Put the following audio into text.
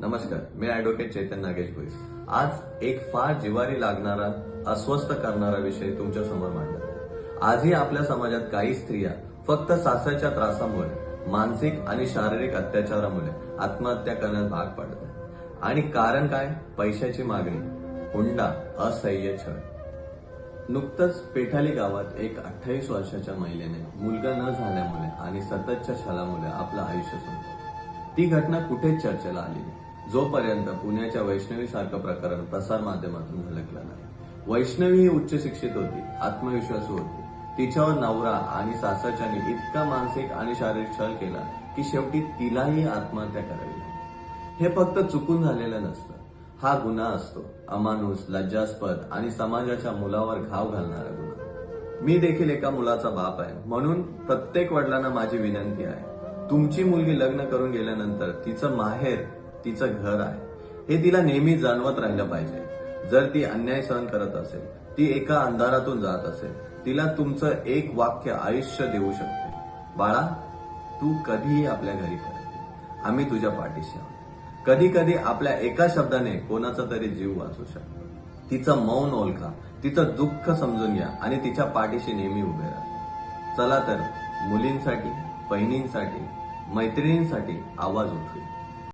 नमस्कार मी ऍडव्होकेट चैतन नागेश भोईस आज एक फार जिवारी लागणारा अस्वस्थ करणारा विषय तुमच्यासमोर मांडला आजही आपल्या समाजात काही स्त्रिया फक्त सासऱ्याच्या त्रासामुळे मानसिक आणि शारीरिक अत्याचारामुळे आत्महत्या करण्यास भाग पडत आहे आणि कारण काय? पैशाची मागणी हुंडा असह्य छळ. नुकतंच पेठाली गावात एक अठ्ठावीस वर्षाच्या महिलेने मुलगा न झाल्यामुळे आणि सततच्या छळामुळे आपलं आयुष्य संपलं. ती घटना कुठेच चर्चेला आली नाही? जोपर्यंत पुण्याच्या वैष्णवी सारखं प्रकरण प्रसार माध्यमातून झलकलं नाही. वैष्णवी ही उच्च शिक्षित होती आत्मविश्वासू होती. तिच्यावर नवरा आणि सासरच्याने इतका मानसिक आणि शारीरिक छळ केला की शेवटी तिलाही आत्महत्या करावी हे फक्त चुकून झालेलं नसतं. हा गुन्हा असतो. अमानुष लज्जास्पद आणि समाजाच्या मुलावर घाव घालणारा गुन्हा. मी देखील एका मुलाचा बाप आहे. म्हणून प्रत्येक वडिलांना माझी विनंती आहे. तुमची मुलगी लग्न करून गेल्यानंतर तिचं माहेर तिचं घर आहे. हे तिला नेहमी जाणवत राहिलं पाहिजे. जर ती अन्याय सहन करत असेल ती एका अंधारातून जात असेल तिला तुमचं एक वाक्य आयुष्य देऊ शकते. बाळा तू कधीही आपल्या घरी परत आम्ही तुझ्या पाठीशी आहोत. कधी कधी आपल्या एका शब्दाने कोणाचा तरी जीव वाचू शकतो. तिचं मौन ओळखा तिचं दुःख समजून घ्या आणि तिच्या पाठीशी नेहमी उभे राहा. चला तर मुलींसाठी बहिणींसाठी मैत्रिणींसाठी आवाज उठवू.